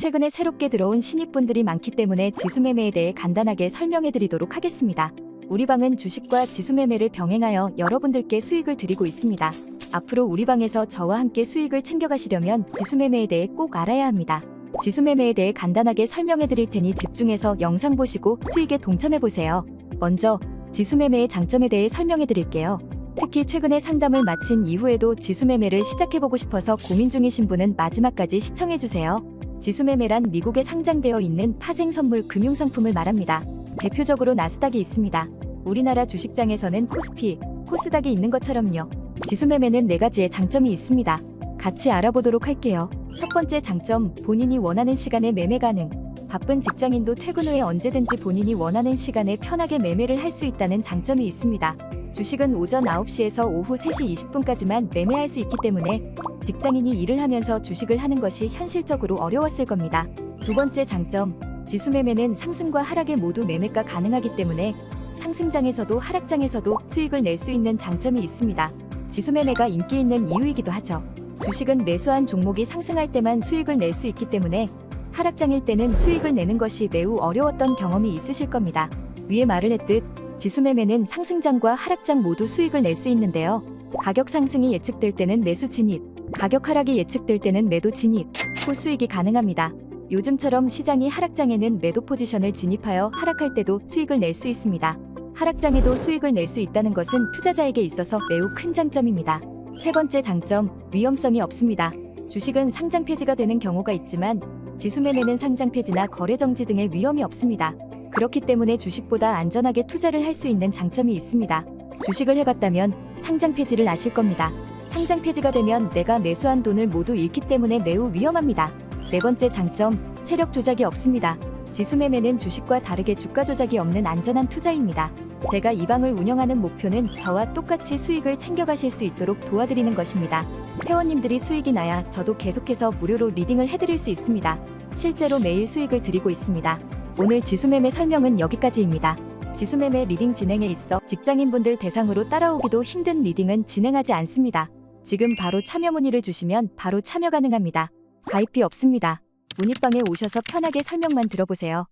최근에 새롭게 들어온 신입분들이 많기 때문에 지수매매에 대해 간단하게 설명해 드리도록 하겠습니다. 우리 방은 주식과 지수매매를 병행하여 여러분들께 수익을 드리고 있습니다. 앞으로 우리 방에서 저와 함께 수익을 챙겨가시려면 지수매매에 대해 꼭 알아야 합니다. 지수매매에 대해 간단하게 설명해 드릴 테니 집중해서 영상 보시고 수익에 동참해 보세요. 먼저 지수매매의 장점에 대해 설명해 드릴게요. 특히 최근에 상담을 마친 이후에도 지수매매를 시작해보고 싶어서 고민 중이신 분은 마지막까지 시청해주세요. 지수매매란 미국에 상장되어 있는 파생선물 금융상품을 말합니다. 대표적으로 나스닥이 있습니다. 우리나라 주식장에서는 코스피, 코스닥이 있는 것처럼요. 지수매매는 네 가지의 장점이 있습니다. 같이 알아보도록 할게요. 첫 번째 장점, 본인이 원하는 시간에 매매 가능. 바쁜 직장인도 퇴근 후에 언제든지 본인이 원하는 시간에 편하게 매매를 할 수 있다는 장점이 있습니다. 주식은 오전 9시에서 오후 3시 20분까지만 매매할 수 있기 때문에 직장인이 일을 하면서 주식을 하는 것이 현실적으로 어려웠을 겁니다. 두 번째 장점, 지수 매매는 상승과 하락에 모두 매매가 가능하기 때문에 상승장에서도 하락장에서도 수익을 낼 수 있는 장점이 있습니다. 지수 매매가 인기 있는 이유이기도 하죠. 주식은 매수한 종목이 상승할 때만 수익을 낼 수 있기 때문에 하락장일 때는 수익을 내는 것이 매우 어려웠던 경험이 있으실 겁니다. 위에 말을 했듯 지수 매매는 상승장과 하락장 모두 수익을 낼 수 있는데요. 가격 상승이 예측될 때는 매수 진입, 가격 하락이 예측될 때는 매도 진입, 후 수익이 가능합니다. 요즘처럼 시장이 하락장에는 매도 포지션을 진입하여 하락할 때도 수익을 낼 수 있습니다. 하락장에도 수익을 낼 수 있다는 것은 투자자에게 있어서 매우 큰 장점입니다. 세 번째 장점, 위험성이 없습니다. 주식은 상장 폐지가 되는 경우가 있지만 지수 매매는 상장 폐지나 거래 정지 등의 위험이 없습니다. 그렇기 때문에 주식보다 안전하게 투자를 할 수 있는 장점이 있습니다. 주식을 해봤다면 상장 폐지를 아실 겁니다. 상장 폐지가 되면 내가 매수한 돈을 모두 잃기 때문에 매우 위험합니다. 네 번째 장점, 세력 조작이 없습니다. 지수 매매는 주식과 다르게 주가 조작이 없는 안전한 투자입니다. 제가 이 방을 운영하는 목표는 저와 똑같이 수익을 챙겨가실 수 있도록 도와드리는 것입니다. 회원님들이 수익이 나야 저도 계속해서 무료로 리딩을 해드릴 수 있습니다. 실제로 매일 수익을 드리고 있습니다. 오늘 지수매매 설명은 여기까지입니다. 지수매매 리딩 진행에 있어 직장인분들 대상으로 따라오기도 힘든 리딩은 진행하지 않습니다. 지금 바로 참여 문의를 주시면 바로 참여 가능합니다. 가입비 없습니다. 문의방에 오셔서 편하게 설명만 들어보세요.